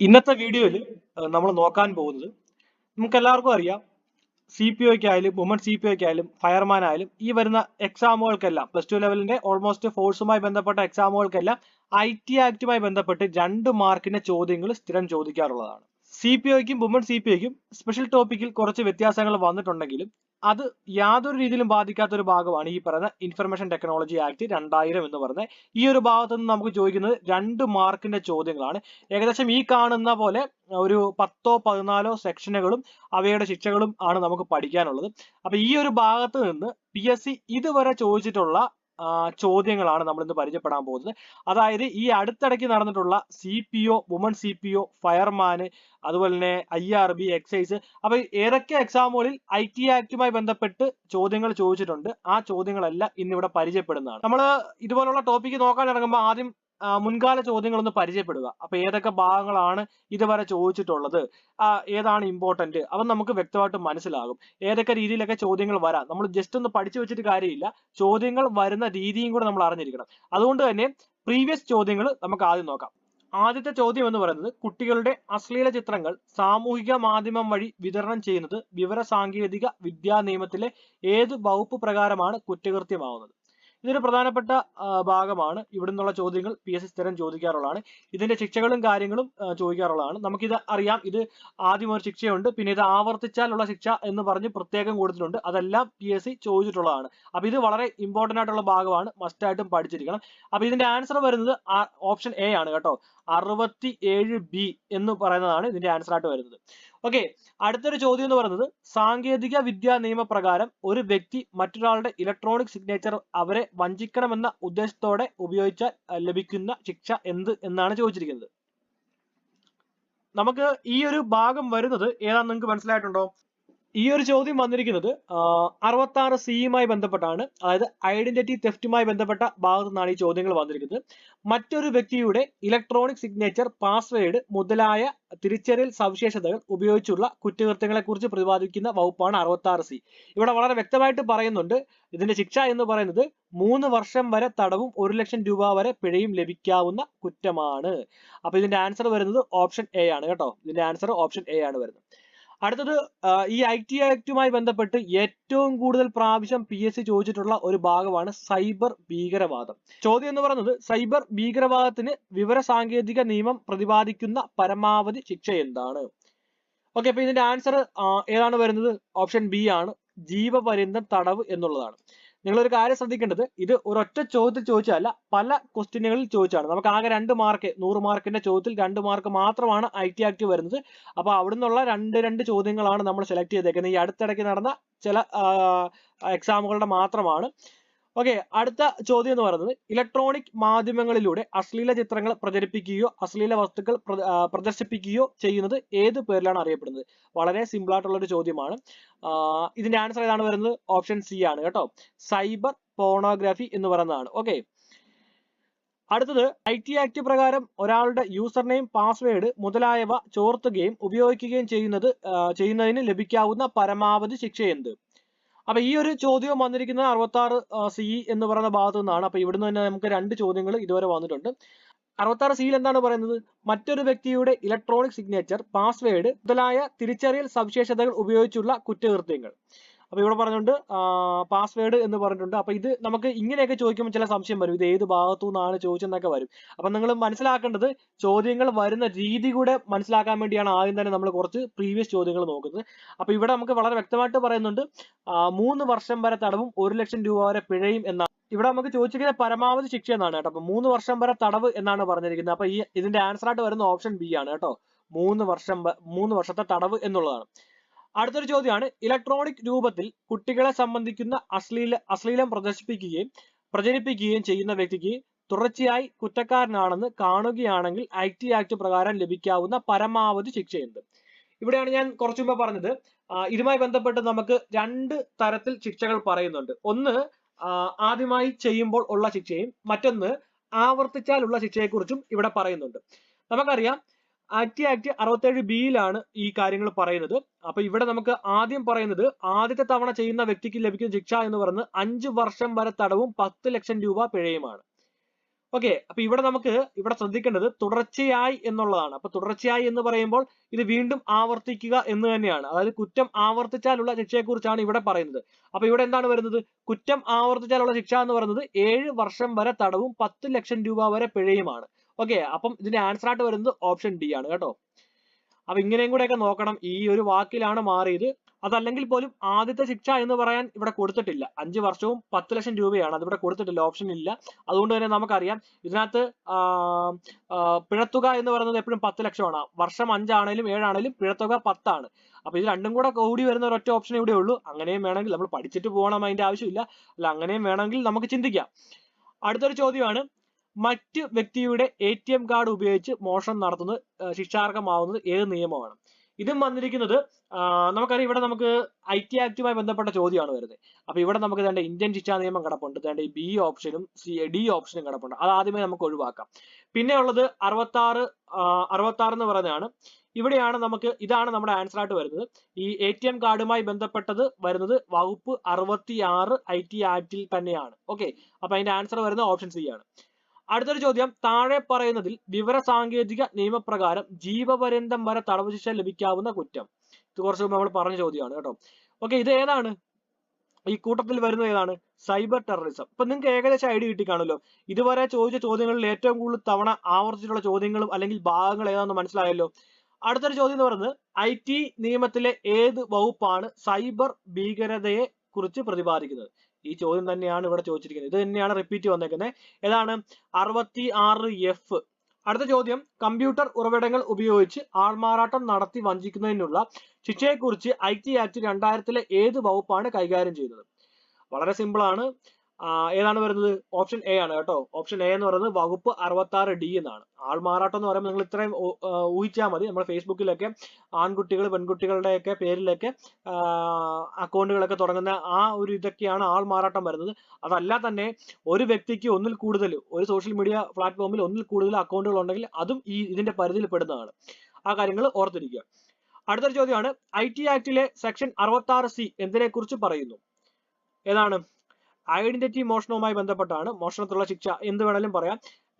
ഇന്നത്തെ വീഡിയോയിൽ നമ്മൾ നോക്കാൻ പോകുന്നത് നമുക്ക് എല്ലാവർക്കും അറിയാം സി പി ഒക്കായാലും വുമൺ സി പി ഒക്കായാലും ഫയർമാൻ ആയാലും ഈ വരുന്ന എക്സാമുകൾക്കെല്ലാം പ്ലസ് ടു ലെവലിന്റെ ഓൾമോസ്റ്റ് ഫോഴ്സുമായി ബന്ധപ്പെട്ട എക്സാമുകൾക്കെല്ലാം ഐ ടി ആക്ടുമായി ബന്ധപ്പെട്ട് രണ്ട് മാർക്കിന്റെ ചോദ്യങ്ങൾ സ്ഥിരം ചോദിക്കാറുള്ളതാണ്. സി പി ഐക്കും വുമൺ സി പി ഐക്കും സ്പെഷ്യൽ ടോപ്പിക്കിൽ കുറച്ച് വ്യത്യാസങ്ങൾ വന്നിട്ടുണ്ടെങ്കിലും അത് യാതൊരു രീതിയിലും ബാധിക്കാത്ത ഒരു ഭാഗമാണ് ഈ പറയുന്ന ഇൻഫർമേഷൻ ടെക്നോളജി ആക്ട് രണ്ടായിരം എന്ന് പറയുന്നത് ഈ ഒരു ഭാഗത്ത് നിന്ന് നമുക്ക് ചോദിക്കുന്നത് രണ്ട് മാർക്കിന്റെ ചോദ്യങ്ങളാണ്. ഏകദേശം ഈ കാണുന്ന പോലെ ഒരു പത്തോ പതിനാലോ സെക്ഷനുകളും അവയുടെ ശിക്ഷകളും ആണ് നമുക്ക് പഠിക്കാനുള്ളത്. അപ്പൊ ഈ ഒരു ഭാഗത്ത് നിന്ന് പി ഇതുവരെ ചോദിച്ചിട്ടുള്ള ചോദ്യങ്ങളാണ് നമ്മൾ ഇന്ന് പരിചയപ്പെടാൻ പോകുന്നത്. അതായത് ഈ അടുത്തിടയ്ക്ക് നടന്നിട്ടുള്ള C P O woman C P O ഫയർമാന് അതുപോലെ തന്നെ ഐ ആർ ബി എക്സൈസ് അപ്പൊ ഏതൊക്കെ എക്സാമുകളിൽ ഐ ടി ആക്ടുമായി ബന്ധപ്പെട്ട് ചോദ്യങ്ങൾ ചോദിച്ചിട്ടുണ്ട് ആ ചോദ്യങ്ങളെല്ലാം ഇന്നിവിടെ പരിചയപ്പെടുന്നതാണ്. നമ്മൾ ഇതുപോലുള്ള ടോപ്പിക്ക് നോക്കാൻ ഇറങ്ങുമ്പോൾ ആദ്യം മുൻകാല ചോദ്യങ്ങൾ ഒന്ന് പരിചയപ്പെടുക. അപ്പൊ ഏതൊക്കെ ഭാഗങ്ങളാണ് ഇതുവരെ ചോദിച്ചിട്ടുള്ളത്? ഏതാണ് ഇമ്പോർട്ടന്റ് അവ നമുക്ക് വ്യക്തമായിട്ട് മനസ്സിലാകും. ഏതൊക്കെ രീതിയിലൊക്കെ ചോദ്യങ്ങൾ വരാം. നമ്മൾ ജസ്റ്റ് ഒന്ന് പഠിച്ചു വെച്ചിട്ട് കാര്യമില്ല. ചോദ്യങ്ങൾ വരുന്ന രീതിയും കൂടെ നമ്മൾ അറിഞ്ഞിരിക്കണം. അതുകൊണ്ട് തന്നെ പ്രീവിയസ് ചോദ്യങ്ങൾ നമുക്ക് ആദ്യം നോക്കാം. ആദ്യത്തെ ചോദ്യം എന്ന് പറയുന്നത് കുട്ടികളുടെ അശ്ലീല ചിത്രങ്ങൾ സാമൂഹിക മാധ്യമം വഴി വിതരണം ചെയ്യുന്നത് വിവര സാങ്കേതിക വിദ്യാ നിയമത്തിലെ ഏത് വകുപ്പ് പ്രകാരമാണ് കുറ്റകൃത്യമാവുന്നത്? ഇതൊരു പ്രധാനപ്പെട്ട ഭാഗമാണ്. ഇവിടെ നിന്നുള്ള ചോദ്യങ്ങൾ പി എസ് സി സ്ഥിരം ചോദിക്കാറുള്ളതാണ്. ഇതിന്റെ ശിക്ഷകളും കാര്യങ്ങളും ചോദിക്കാറുള്ളതാണ്. നമുക്കിത് അറിയാം. ഇത് ആദ്യം ഒരു ശിക്ഷയുണ്ട് പിന്നെ ഇത് ആവർത്തിച്ചാലുള്ള ശിക്ഷ എന്ന് പറഞ്ഞ് പ്രത്യേകം കൊടുത്തിട്ടുണ്ട്. അതെല്ലാം പി എസ് സി ചോദിച്ചിട്ടുള്ളതാണ്. അപ്പൊ ഇത് വളരെ ഇമ്പോർട്ടന്റ് ആയിട്ടുള്ള ഭാഗമാണ്. മസ്റ്റ് ആയിട്ടും പഠിച്ചിരിക്കണം. അപ്പൊ ഇതിന്റെ ആൻസർ വരുന്നത് ഓപ്ഷൻ എ ആണ് കേട്ടോ. അറുപത്തി ഏഴ് ബി എന്ന് പറയുന്നതാണ് ഇതിന്റെ ആൻസർ ആയിട്ട് വരുന്നത്. ഓക്കെ അടുത്തൊരു ചോദ്യം എന്ന് പറയുന്നത് സാങ്കേതിക വിദ്യാ നിയമപ്രകാരം ഒരു വ്യക്തി മറ്റൊരാളുടെ ഇലക്ട്രോണിക് സിഗ്നേച്ചർ അവരെ വഞ്ചിക്കണമെന്ന ഉദ്ദേശത്തോടെ ഉപയോഗിച്ച ലഭിക്കുന്ന ശിക്ഷ എന്ത് എന്നാണ് ചോദിച്ചിരിക്കുന്നത്. നമുക്ക് ഈ ഒരു ഭാഗം വരുന്നത് ഏതാണെന്ന് നിങ്ങൾക്ക് മനസ്സിലായിട്ടുണ്ടോ? ഈ ഒരു ചോദ്യം വന്നിരിക്കുന്നത് അറുപത്തി ആറ് സിയുമായി ബന്ധപ്പെട്ടാണ്. അതായത് ഐഡന്റിറ്റി തെഫ്റ്റുമായി ബന്ധപ്പെട്ട ഭാഗത്തു നിന്നാണ് ഈ ചോദ്യങ്ങൾ വന്നിരിക്കുന്നത്. മറ്റൊരു വ്യക്തിയുടെ ഇലക്ട്രോണിക് സിഗ്നേച്ചർ പാസ്വേഡ് മുതലായ തിരിച്ചറിയൽ സവിശേഷതകൾ ഉപയോഗിച്ചുള്ള കുറ്റകൃത്യങ്ങളെക്കുറിച്ച് പ്രതിപാദിക്കുന്ന വകുപ്പാണ് അറുപത്തി ആറ് സി ഇവിടെ വളരെ വ്യക്തമായിട്ട് പറയുന്നുണ്ട്. ഇതിന്റെ ശിക്ഷ എന്ന് പറയുന്നത് മൂന്ന് വർഷം വരെ തടവും ഒരു ലക്ഷം രൂപ വരെ പിഴയും ലഭിക്കാവുന്ന കുറ്റമാണ്. അപ്പൊ ഇതിന്റെ ആൻസർ വരുന്നത് ഓപ്ഷൻ എ ആണ് കേട്ടോ. ഇതിന്റെ ആൻസർ ഓപ്ഷൻ എ ആണ് വരുന്നത്. അടുത്തത് ഈ ഐ ടി ആക്ടുമായി ബന്ധപ്പെട്ട് ഏറ്റവും കൂടുതൽ പ്രാവശ്യം പി എസ് സി ചോദിച്ചിട്ടുള്ള ഒരു ഭാഗമാണ് സൈബർ ഭീകരവാദം. ചോദ്യം എന്ന് പറയുന്നത് സൈബർ ഭീകരവാദത്തിന് വിവര സാങ്കേതിക നിയമം പ്രതിപാദിക്കുന്ന പരമാവധി ശിക്ഷ എന്താണ്? ഓക്കെ അപ്പൊ ഇതിന്റെ ആൻസർ ഏതാണ് വരുന്നത്? ഓപ്ഷൻ ബി ആണ്. ജീവപര്യന്തം തടവ് എന്നുള്ളതാണ്. നിങ്ങൾ ഒരു കാര്യം ശ്രദ്ധിക്കേണ്ടത് ഇത് ഒരൊറ്റ ചോദ്യത്തിൽ ചോദിച്ചതല്ല പല ക്വസ്റ്റ്യനുകളിൽ ചോദിച്ചാണ് നമുക്ക് ആകെ രണ്ട് മാർക്ക് നൂറ് മാർക്കിന്റെ ചോദ്യത്തിൽ രണ്ട് മാർക്ക് മാത്രമാണ് ഐ ടി ആക്ട് വരുന്നത്. അപ്പൊ അവിടെ നിന്നുള്ള രണ്ട് രണ്ട് ചോദ്യങ്ങളാണ് നമ്മൾ സെലക്ട് ചെയ്തേക്കുന്നത്. ഈ അടുത്തിടയ്ക്ക് നടന്ന ചില എക്സാമുകളുടെ മാത്രമാണ്. ഓക്കെ അടുത്ത ചോദ്യം എന്ന് പറയുന്നത് ഇലക്ട്രോണിക് മാധ്യമങ്ങളിലൂടെ അശ്ലീല ചിത്രങ്ങൾ പ്രചരിപ്പിക്കുകയോ അശ്ലീല വസ്തുക്കൾ പ്ര- പ്രദർശിപ്പിക്കുകയോ ചെയ്യുന്നത് ഏത് പേരിലാണ് അറിയപ്പെടുന്നത്? വളരെ സിമ്പിൾ ആയിട്ടുള്ള ഒരു ചോദ്യമാണ്. ഇതിന്റെ ആൻസർ ഏതാണ് വരുന്നത്? ഓപ്ഷൻ സി ആണ് കേട്ടോ. സൈബർ പോണോഗ്രാഫി എന്ന് പറയുന്നതാണ്. ഓക്കെ അടുത്തത് ഐ ടി ആക്ട് പ്രകാരം ഒരാളുടെ യൂസർ നെയിം പാസ്വേഡ് മുതലായവ ചോർത്തുകയും ഉപയോഗിക്കുകയും ചെയ്യുന്നത് ചെയ്യുന്നതിന് ലഭിക്കാവുന്ന പരമാവധി ശിക്ഷ എന്ത്? അപ്പൊ ഈ ഒരു ചോദ്യം വന്നിരിക്കുന്നത് അറുപത്തി ആറ് സി എന്ന് പറയുന്ന ഭാഗത്തു നിന്നാണ്. അപ്പൊ ഇവിടുന്ന് തന്നെ നമുക്ക് രണ്ട് ചോദ്യങ്ങൾ ഇതുവരെ വന്നിട്ടുണ്ട്. അറുപത്താറ് സിയിൽ എന്താണ് പറയുന്നത്? മറ്റൊരു വ്യക്തിയുടെ ഇലക്ട്രോണിക് സിഗ്നേച്ചർ പാസ്വേഡ് മുതലായ തിരിച്ചറിയൽ സവിശേഷതകൾ ഉപയോഗിച്ചുള്ള കുറ്റകൃത്യങ്ങൾ. അപ്പൊ ഇവിടെ പറഞ്ഞിട്ടുണ്ട് പാസ്വേഡ് എന്ന് പറഞ്ഞിട്ടുണ്ട്. അപ്പൊ ഇത് നമുക്ക് ഇങ്ങനെയൊക്കെ ചോദിക്കുമ്പോൾ ചില സംശയം വരും. ഇത് ഏത് ഭാഗത്തു നിന്നാണ് ചോദിച്ചെന്നൊക്കെ വരും. അപ്പൊ നിങ്ങൾ മനസ്സിലാക്കേണ്ടത് ചോദ്യങ്ങൾ വരുന്ന രീതി കൂടെ മനസ്സിലാക്കാൻ വേണ്ടിയാണ് ആദ്യം തന്നെ നമ്മൾ കുറച്ച് പ്രീവിയസ് ചോദ്യങ്ങൾ നോക്കുന്നത്. അപ്പൊ ഇവിടെ നമുക്ക് വളരെ വ്യക്തമായിട്ട് പറയുന്നുണ്ട് മൂന്ന് വർഷം വരെ തടവും ഒരു ലക്ഷം രൂപ വരെ പിഴയും എന്നാണ്. ഇവിടെ നമുക്ക് ചോദിച്ചിരിക്കുന്ന പരമാവധി ശിക്ഷ എന്നാണ് കേട്ടോ. അപ്പൊ മൂന്ന് വർഷം വരെ തടവ് എന്നാണ് പറഞ്ഞിരിക്കുന്നത്. അപ്പൊ ഈ ഇതിന്റെ ആൻസർ ആയിട്ട് വരുന്ന ഓപ്ഷൻ ബി ആണ് കേട്ടോ. മൂന്ന് വർഷം മൂന്ന് വർഷത്തെ തടവ് എന്നുള്ളതാണ്. അടുത്തൊരു ചോദ്യമാണ്. ഇലക്ട്രോണിക് രൂപത്തിൽ കുട്ടികളെ സംബന്ധിക്കുന്ന അശ്ലീല അശ്ലീലം പ്രദർശിപ്പിക്കുകയും പ്രചരിപ്പിക്കുകയും ചെയ്യുന്ന വ്യക്തിക്ക് തുടർച്ചയായി കുറ്റക്കാരനാണെന്ന് കാണുകയാണെങ്കിൽ ഐ ടി ആക്ട് പ്രകാരം ലഭിക്കാവുന്ന പരമാവധി ശിക്ഷ ഇവിടെയാണ് ഞാൻ കുറച്ചു മുമ്പ് പറഞ്ഞത്. ഇതുമായി ബന്ധപ്പെട്ട് നമുക്ക് രണ്ട് തരത്തിൽ ശിക്ഷകൾ പറയുന്നുണ്ട്. ഒന്ന് ആദ്യമായി ചെയ്യുമ്പോൾ ഉള്ള ശിക്ഷയും മറ്റൊന്ന് ആവർത്തിച്ചാലുള്ള ശിക്ഷയെക്കുറിച്ചും ഇവിടെ പറയുന്നുണ്ട്. നമുക്കറിയാം ആക്ട് ആക്ട് അറുപത്തേഴ് ബിയിലാണ് ഈ കാര്യങ്ങൾ പറയുന്നത്. അപ്പൊ ഇവിടെ നമുക്ക് ആദ്യം പറയുന്നത് ആദ്യത്തെ തവണ ചെയ്യുന്ന വ്യക്തിക്ക് ലഭിക്കുന്ന ശിക്ഷ എന്ന് പറയുന്നത് അഞ്ച് വർഷം വരെ തടവും പത്ത് ലക്ഷം രൂപ പിഴയുമാണ്. ഓക്കെ അപ്പൊ ഇവിടെ നമുക്ക് ഇവിടെ ശ്രദ്ധിക്കേണ്ടത് തുടർച്ചയായി എന്നുള്ളതാണ്. അപ്പൊ തുടർച്ചയായി എന്ന് പറയുമ്പോൾ ഇത് വീണ്ടും ആവർത്തിക്കുക എന്ന് തന്നെയാണ്. അതായത് കുറ്റം ആവർത്തിച്ചാലുള്ള ശിക്ഷയെക്കുറിച്ചാണ് ഇവിടെ പറയുന്നത്. അപ്പൊ ഇവിടെ എന്താണ് വരുന്നത്? കുറ്റം ആവർത്തിച്ചാലുള്ള ശിക്ഷ എന്ന് പറയുന്നത് ഏഴ് വർഷം വരെ തടവും പത്ത് ലക്ഷം രൂപ വരെ പിഴയുമാണ്. ഓക്കെ അപ്പം ഇതിന്റെ ആൻസർ ആയിട്ട് വരുന്നത് ഓപ്ഷൻ ഡി ആണ് കേട്ടോ. അപ്പൊ ഇങ്ങനെയും കൂടെയൊക്കെ നോക്കണം. ഈ ഒരു വാക്കിലാണ് മാറിയത്. അതല്ലെങ്കിൽ പോലും ആദ്യത്തെ ശിക്ഷ എന്ന് പറയാൻ ഇവിടെ കൊടുത്തിട്ടില്ല. അഞ്ച് വർഷവും പത്ത് ലക്ഷം രൂപയാണ്. അതിവിടെ കൊടുത്തിട്ടില്ല. ഓപ്ഷൻ ഇല്ല. അതുകൊണ്ട് തന്നെ നമുക്കറിയാം. ഇതിനകത്ത് പിഴത്തുക എന്ന് പറയുന്നത് എപ്പോഴും പത്ത് ലക്ഷമാണ്. വർഷം അഞ്ചാണേലും ഏഴാണേലും പിഴത്തുക പത്താണ്. അപ്പൊ ഇത് രണ്ടും കൂടെ കൂടി വരുന്ന ഒരൊറ്റ ഓപ്ഷൻ ഇവിടെ ഉള്ളൂ. അങ്ങനെയും വേണമെങ്കിൽ നമ്മൾ പഠിച്ചിട്ട് പോകണം അതിന്റെ ആവശ്യമില്ല. അല്ല അങ്ങനെയും വേണമെങ്കിൽ നമുക്ക് ചിന്തിക്കാം. അടുത്തൊരു ചോദ്യമാണ്. മറ്റ് വ്യക്തിയുടെ എ ടി എം കാർഡ് ഉപയോഗിച്ച് മോഷണം നടത്തുന്നത് ശിക്ഷാർഹമാവുന്നത് ഏത് നിയമമാണ്? ഇതും വന്നിരിക്കുന്നത് നമുക്കറിയാം ഇവിടെ നമുക്ക് ഐ ടി ആക്ടുമായി ബന്ധപ്പെട്ട ചോദ്യമാണ് വരുന്നത്. അപ്പൊ ഇവിടെ നമുക്ക് തേണ്ട ഇന്ത്യൻ ശിക്ഷാ നിയമം കിടപ്പുണ്ട് തേണ്ട ബി ഓപ്ഷനും സി ഡി ഓപ്ഷനും കിടപ്പുണ്ട്. അത് ആദ്യമേ നമുക്ക് ഒഴിവാക്കാം. പിന്നെ ഉള്ളത് അറുപത്തി ആറ് അറുപത്തി ആറ് എന്ന് പറയുന്നതാണ്. ഇവിടെയാണ് നമുക്ക് ഇതാണ് നമ്മുടെ ആൻസർ ആയിട്ട് വരുന്നത്. ഈ എ ടി എം കാർഡുമായി ബന്ധപ്പെട്ടത് വരുന്നത് വകുപ്പ് അറുപത്തി ആറ് ഐ ടി ആക്ടിൽ തന്നെയാണ്. ഓക്കെ അപ്പൊ അതിന്റെ ആൻസർ വരുന്നത് ഓപ്ഷൻ സി ആണ്. അടുത്തൊരു ചോദ്യം. താഴെ പറയുന്നതിൽ വിവര സാങ്കേതിക നിയമപ്രകാരം ജീവപര്യന്തം വരെ തടവ് ശിക്ഷ ലഭിക്കാവുന്ന കുറ്റം. ഇത് കുറച്ച് മുമ്പ് നമ്മൾ പറഞ്ഞ ചോദ്യമാണ് കേട്ടോ. ഓക്കെ ഇത് ഏതാണ്? ഈ കൂട്ടത്തിൽ വരുന്നത് ഏതാണ്? Cyber terrorism. ഇപ്പൊ നിങ്ങൾക്ക് ഏകദേശം ഐഡിയ കിട്ടിക്കാണല്ലോ. ഇതുവരെ ചോദിച്ച ചോദ്യങ്ങളിൽ ഏറ്റവും കൂടുതൽ തവണ ആവർത്തിച്ചിട്ടുള്ള ചോദ്യങ്ങളും അല്ലെങ്കിൽ ഭാഗങ്ങൾ ഏതാണെന്ന് മനസ്സിലായല്ലോ. അടുത്തൊരു ചോദ്യം എന്ന് പറയുന്നത് ഐ ടി നിയമത്തിലെ ഏത് വകുപ്പാണ് സൈബർ ഭീകരതയെ കുറിച്ച് പ്രതിപാദിക്കുന്നത്? ഈ ചോദ്യം തന്നെയാണ് ഇവിടെ ചോദിച്ചിരിക്കുന്നത്. ഇത് തന്നെയാണ് റിപ്പീറ്റ് വന്നേക്കുന്നത്. ഏതാണ്? അറുപത്തി ആറ് എഫ് അടുത്ത ചോദ്യം കമ്പ്യൂട്ടർ ഉറവിടങ്ങൾ ഉപയോഗിച്ച് ആൾമാറാട്ടം നടത്തി വഞ്ചിക്കുന്നതിനുള്ള ശിക്ഷയെക്കുറിച്ച് ഐ ടി ആക്ട് രണ്ടായിരത്തിലെ ഏത് വകുപ്പാണ് കൈകാര്യം ചെയ്യുന്നത്? വളരെ സിമ്പിൾ ആണ്. ഏതാണ് വരുന്നത്? ഓപ്ഷൻ എ ആണ് കേട്ടോ. ഓപ്ഷൻ എ എന്ന് പറയുന്നത് വകുപ്പ് അറുപത്തി ആറ് ഡി എന്നാണ്. ആൾമാറാട്ടം എന്ന് പറയുമ്പോൾ നിങ്ങൾ ഇത്രയും ഊഹിച്ചാൽ മതി. നമ്മുടെ ഫേസ്ബുക്കിലൊക്കെ ആൺകുട്ടികൾ പെൺകുട്ടികളുടെയൊക്കെ പേരിലൊക്കെ അക്കൗണ്ടുകളൊക്കെ തുടങ്ങുന്ന ആ ഒരു ഇതൊക്കെയാണ് ആൾമാറാട്ടം വരുന്നത്. അതല്ല തന്നെ ഒരു വ്യക്തിക്ക് ഒന്നിൽ കൂടുതൽ ഒരു സോഷ്യൽ മീഡിയ പ്ലാറ്റ്ഫോമിൽ ഒന്നിൽ കൂടുതൽ അക്കൗണ്ടുകൾ ഉണ്ടെങ്കിൽ അതും ഈ ഇതിന്റെ പരിധിയിൽ പെടുന്നതാണ് ആ കാര്യങ്ങൾ ഓർത്തിരിക്കുക. അടുത്തൊരു ചോദ്യമാണ് ഐ ടി ആക്ടിലെ സെക്ഷൻ അറുപത്തി ആറ് സി എന്തിനെ കുറിച്ച് പറയുന്നു? ഏതാണ്? ഐഡന്റിറ്റി മോഷണവുമായി ബന്ധപ്പെട്ടാണ് മോഷണത്തിലുള്ള ശിക്ഷ എന്ത് വേണേലും പറയാം.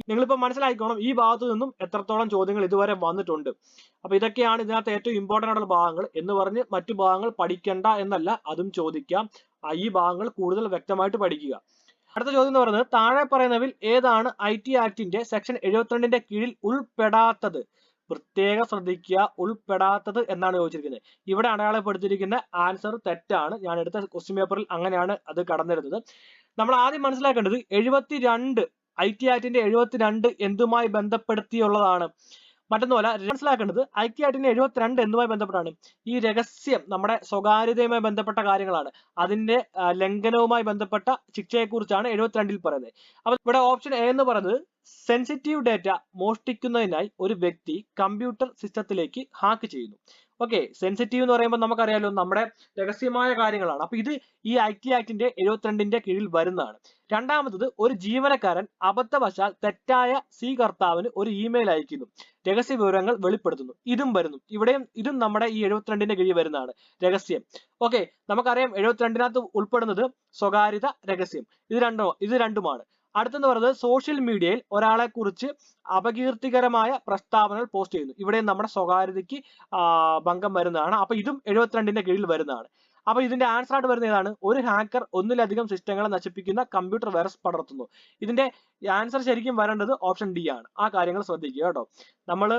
നിങ്ങളിപ്പോ മനസ്സിലാക്കിക്കോണം ഈ ഭാഗത്തു നിന്നും എത്രത്തോളം ചോദ്യങ്ങൾ ഇതുവരെ വന്നിട്ടുണ്ട്. അപ്പൊ ഇതൊക്കെയാണ് ഇതിനകത്ത് ഏറ്റവും ഇമ്പോർട്ടന്റ് ആയിട്ടുള്ള ഭാഗങ്ങൾ എന്ന് പറഞ്ഞ് മറ്റു ഭാഗങ്ങൾ പഠിക്കണ്ട എന്നല്ല അതും ചോദിക്കാം. ഈ ഭാഗങ്ങൾ കൂടുതൽ വ്യക്തമായിട്ട് പഠിക്കുക. അടുത്ത ചോദ്യം എന്ന് പറയുന്നത് താഴെ പറയുന്നതിൽ ഏതാണ് ഐ ടി ആക്ടിന്റെ സെക്ഷൻ എഴുപത്തിരണ്ടിന്റെ കീഴിൽ ഉൾപ്പെടാത്തത്? പ്രത്യേകം ശ്രദ്ധിക്കുക ഉൾപ്പെടാത്തത് എന്നാണ് ചോദിച്ചിരിക്കുന്നത്. ഇവിടെ അടയാളപ്പെടുത്തിയിരിക്കുന്ന ആൻസർ തെറ്റാണ്. ഞാൻ എടുത്ത ക്വസ്റ്റ്യൻ പേപ്പറിൽ അങ്ങനെയാണ് അത് കടന്നിരുന്നത് നമ്മൾ ആദ്യം മനസ്സിലാക്കേണ്ടത് എഴുപത്തിരണ്ട് ഐ ടി ആക്ടിന്റെ എഴുപത്തിരണ്ട് എന്തുമായി ബന്ധപ്പെടുത്തിയുള്ളതാണ്. മറ്റൊന്നുമല്ല മനസ്സിലാക്കേണ്ടത് ഐ ടി ആക്ടിന്റെ എഴുപത്തിരണ്ട് എന്തുമായി ബന്ധപ്പെട്ടാണ്? ഈ രഹസ്യം നമ്മുടെ സ്വകാര്യതയുമായി ബന്ധപ്പെട്ട കാര്യങ്ങളാണ്. അതിന്റെ ലംഘനവുമായി ബന്ധപ്പെട്ട ശിക്ഷയെക്കുറിച്ചാണ് എഴുപത്തിരണ്ടിൽ പറയുന്നത്. അപ്പൊ ഇവിടെ ഓപ്ഷൻ എ എന്ന് പറയുന്നത് സെൻസിറ്റീവ് ഡാറ്റ മോഷ്ടിക്കുന്നതിനായി ഒരു വ്യക്തി കമ്പ്യൂട്ടർ സിസ്റ്റത്തിലേക്ക് ഹാക്ക് ചെയ്യുന്നു. ഓക്കെ സെൻസിറ്റീവ് എന്ന് പറയുമ്പോൾ നമുക്കറിയാലോ നമ്മുടെ രഹസ്യമായ കാര്യങ്ങളാണ്. അപ്പൊ ഇത് ഈ ഐ ടി ആക്ടിന്റെ എഴുപത്തിരണ്ടിന്റെ കീഴിൽ വരുന്നതാണ്. രണ്ടാമത്തത് ഒരു ജീവനക്കാരൻ അബദ്ധവശാൽ തെറ്റായ സ്വീകർത്താവിന് ഒരു ഇമെയിൽ അയക്കുന്നു. രഹസ്യ വിവരങ്ങൾ വെളിപ്പെടുത്തുന്നു. ഇതും വരുന്നു. ഇവിടെയും ഇതും നമ്മുടെ ഈ എഴുപത്തിരണ്ടിന്റെ കീഴിൽ വരുന്നതാണ് രഹസ്യം. ഓക്കെ നമുക്കറിയാം എഴുപത്തിരണ്ടിനകത്ത് ഉൾപ്പെടുന്നത് സ്വകാര്യത രഹസ്യം. ഇത് രണ്ടോ ഇത് രണ്ടുമാണ്. അടുത്തെന്ന് പറയുന്നത് സോഷ്യൽ മീഡിയയിൽ ഒരാളെ കുറിച്ച് അപകീർത്തികരമായ പ്രസ്താവനകൾ പോസ്റ്റ് ചെയ്യുന്നു. ഇവിടെ നമ്മുടെ സ്വകാര്യതയ്ക്ക് ഭംഗം വരുന്നതാണ്. അപ്പൊ ഇതും എഴുപത്തിരണ്ടിന്റെ കീഴിൽ വരുന്നതാണ്. അപ്പൊ ഇതിന്റെ ആൻസർ ആയിട്ട് വരുന്ന ഏതാണ്? ഒരു ഹാക്കർ ഒന്നിലധികം സിസ്റ്റങ്ങളെ നശിപ്പിക്കുന്ന കമ്പ്യൂട്ടർ വൈറസ് പടർത്തുന്നു. ഇതിന്റെ ആൻസർ ശരിക്കും വരേണ്ടത് ഓപ്ഷൻ ഡി ആണ്. ആ കാര്യങ്ങൾ ശ്രദ്ധിക്കുക കേട്ടോ. നമ്മൾ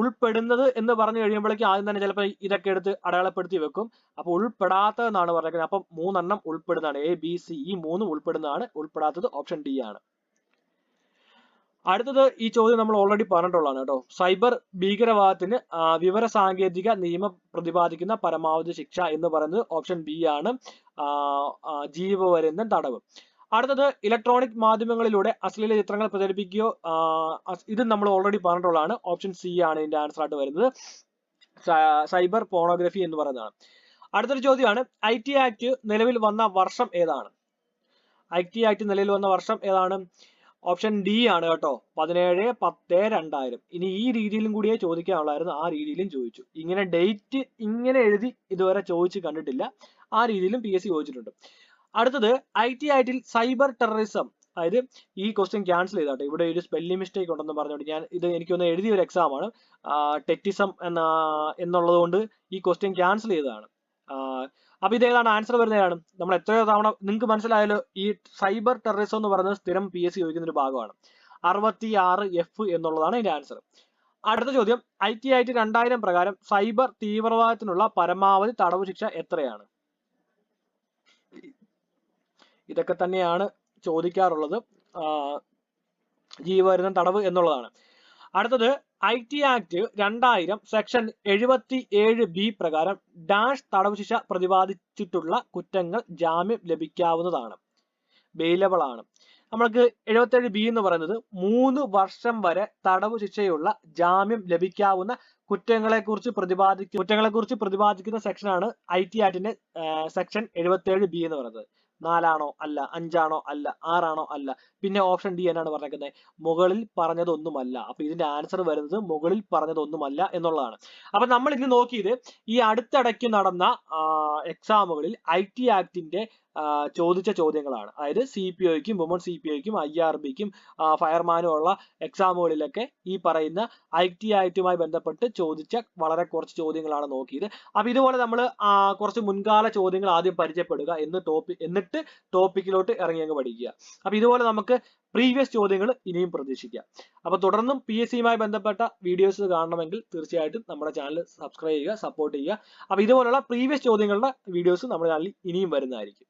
ഉൾപ്പെടുന്നത് എന്ന് പറഞ്ഞു കഴിയുമ്പോഴേക്കും ആദ്യം തന്നെ ചിലപ്പോൾ ഇതൊക്കെ എടുത്ത് അടയാളപ്പെടുത്തി വെക്കും. അപ്പൊ ഉൾപ്പെടാത്തതെന്നാണ് പറഞ്ഞിരിക്കുന്നത് അപ്പം മൂന്നെണ്ണം ഉൾപ്പെടുന്നതാണ്. എ ബി സി ഈ മൂന്നും ഉൾപ്പെടുന്നതാണ്. ഉൾപ്പെടാത്തത് ഓപ്ഷൻ ഡി ആണ്. അടുത്തത് ഈ ചോദ്യം നമ്മൾ ഓൾറെഡി പറഞ്ഞിട്ടുള്ളതാണ് കേട്ടോ. സൈബർ ഭീകരവാദത്തിന് വിവര സാങ്കേതിക നിയമം പ്രതിപാദിക്കുന്ന പരമാവധി ശിക്ഷ എന്ന് പറയുന്നത് ഓപ്ഷൻ ബി ആണ്. ജീവപര്യന്തം തടവ്. അടുത്തത് ഇലക്ട്രോണിക് മാധ്യമങ്ങളിലൂടെ അശ്ലീല ചിത്രങ്ങൾ പ്രചരിപ്പിക്കുകയോ ഇത് നമ്മൾ ഓൾറെഡി പറഞ്ഞിട്ടുള്ളതാണ്. ഓപ്ഷൻ സി ആണ് ഇതിന്റെ ആൻസർ ആയിട്ട് വരുന്നത്. സൈബർ പോണോഗ്രഫി എന്ന് പറയുന്നതാണ്. അടുത്തൊരു ചോദ്യമാണ് ഐ ടി ആക്ട് നിലവിൽ വന്ന വർഷം ഏതാണ്? ഐ ടി ആക്ട് നിലവിൽ വന്ന വർഷം ഏതാണ്? ഓപ്ഷൻ ഡി ആണ് കേട്ടോ. പതിനേഴ് പത്ത് രണ്ടായിരം. ഇനി ഈ രീതിയിലും കൂടിയേ ചോദിക്കാനുള്ളായിരുന്നു. ആ രീതിയിലും ചോദിച്ചു. ഇങ്ങനെ ഡേറ്റ് ഇങ്ങനെ എഴുതി ഇതുവരെ ചോദിച്ച് കണ്ടിട്ടില്ല. ആ രീതിയിലും പി എസ് സി ചോദിച്ചിട്ടുണ്ട്. അടുത്തത് ഐ ടി ആയിട്ടിൽ സൈബർ ടെററിസം അതായത് ഈ ക്വസ്റ്റ്യൻ ക്യാൻസൽ ചെയ്താട്ടെ. ഇവിടെ ഒരു സ്പെല്ലിംഗ് മിസ്റ്റേക്ക് ഉണ്ടെന്ന് പറഞ്ഞുകൊണ്ട് ഞാൻ ഇത് എനിക്കൊന്ന് എഴുതിയ ഒരു എക്സാമാണ് ടെറ്റിസം എന്ന എന്നുള്ളത് കൊണ്ട് ഈ ക്വസ്റ്റ്യൻ ക്യാൻസൽ ചെയ്തതാണ്. അപ്പൊ ഇത് ഏതാണ്? ആൻസർ വരുന്നതാണ്. നമ്മൾ എത്രയോ തവണ നിങ്ങൾക്ക് മനസ്സിലായാലോ ഈ സൈബർ ടെററിസം എന്ന് പറയുന്നത് സ്ഥിരം പി എസ് സി ചോദിക്കുന്ന ഒരു ഭാഗമാണ്. അറുപത്തി ആറ് എഫ് എന്നുള്ളതാണ് ഇതിന്റെ ആൻസർ അടുത്ത ചോദ്യം ഐ ടി ഐ ടി രണ്ടായിരം പ്രകാരം സൈബർ തീവ്രവാദത്തിനുള്ള പരമാവധി തടവ് ശിക്ഷ എത്രയാണ്? ഇതൊക്കെ തന്നെയാണ് ചോദിക്കാറുള്ളത്. ജീവരുന്ന തടവ് എന്നുള്ളതാണ്. അടുത്തത് ഐ ടി ആക്ട് രണ്ടായിരം സെക്ഷൻ എഴുപത്തി ഏഴ് ബി പ്രകാരം ഡാഷ് തടവ് ശിക്ഷ പ്രതിപാദിച്ചിട്ടുള്ള കുറ്റങ്ങൾ ജാമ്യം ലഭിക്കാവുന്നതാണ്. ബെയിലബിൾ ആണ്. നമ്മൾക്ക് എഴുപത്തേഴ് ബി എന്ന് പറയുന്നത് മൂന്ന് വർഷം വരെ തടവ് ശിക്ഷയുള്ള ജാമ്യം ലഭിക്കാവുന്ന കുറ്റങ്ങളെ കുറിച്ച് പ്രതിപാദിക്കുന്ന കുറ്റങ്ങളെ കുറിച്ച് പ്രതിപാദിക്കുന്ന സെക്ഷനാണ് ഐ ടി ആക്ടിന്റെ സെക്ഷൻ എഴുപത്തേഴ് ബി എന്ന് പറയുന്നത്. നാലാണോ അല്ല അഞ്ചാണോ അല്ല ആറാണോ അല്ല. പിന്നെ ഓപ്ഷൻ ഡി എന്നാണ് പറഞ്ഞേക്കുന്നത് മുകളിൽ പറഞ്ഞതൊന്നുമല്ല. അപ്പൊ ഇതിന്റെ ആൻസർ വരുന്നത് മുകളിൽ പറഞ്ഞതൊന്നുമല്ല എന്നുള്ളതാണ്. അപ്പൊ നമ്മൾ ഇതിൽ നോക്കിയത് ഈ അടുത്തിടയ്ക്ക് നടന്ന എക്സാമുകളിൽ ഐ ടി ആക്ടിന്റെ ചോദിച്ച ചോദ്യങ്ങളാണ്. അതായത് സി പി ഒയ്ക്കും വുമൺ സി പി ഒയ്ക്കും ഐ ആർ ബിക്കും ഫയർമാനും ഉള്ള എക്സാമുകളിലൊക്കെ ഈ പറയുന്ന ഐ ടി ആയിട്ടുമായി ബന്ധപ്പെട്ട് ചോദിച്ച വളരെ കുറച്ച് ചോദ്യങ്ങളാണ് നോക്കിയത്. അപ്പൊ ഇതുപോലെ നമ്മൾ കുറച്ച് മുൻകാല ചോദ്യങ്ങൾ ആദ്യം പരിചയപ്പെടുക എന്ന് ടോപ്പിക് എന്നിട്ട് ടോപ്പിക്കിലോട്ട് ഇറങ്ങി അങ്ങ് പഠിക്കുക. അപ്പൊ ഇതുപോലെ നമുക്ക് പ്രീവിയസ് ചോദ്യങ്ങൾ ഇനിയും പ്രതീക്ഷിക്കാം. അപ്പൊ തുടർന്നും പി എസ് സിയുമായി ബന്ധപ്പെട്ട വീഡിയോസ് കാണണമെങ്കിൽ തീർച്ചയായിട്ടും നമ്മുടെ ചാനൽ സബ്സ്ക്രൈബ് ചെയ്യുക സപ്പോർട്ട് ചെയ്യുക. അപ്പൊ ഇതുപോലുള്ള പ്രീവിയസ് ചോദ്യങ്ങളുടെ വീഡിയോസ് നമ്മുടെ ചാനലിൽ ഇനിയും വരുന്നതായിരിക്കും.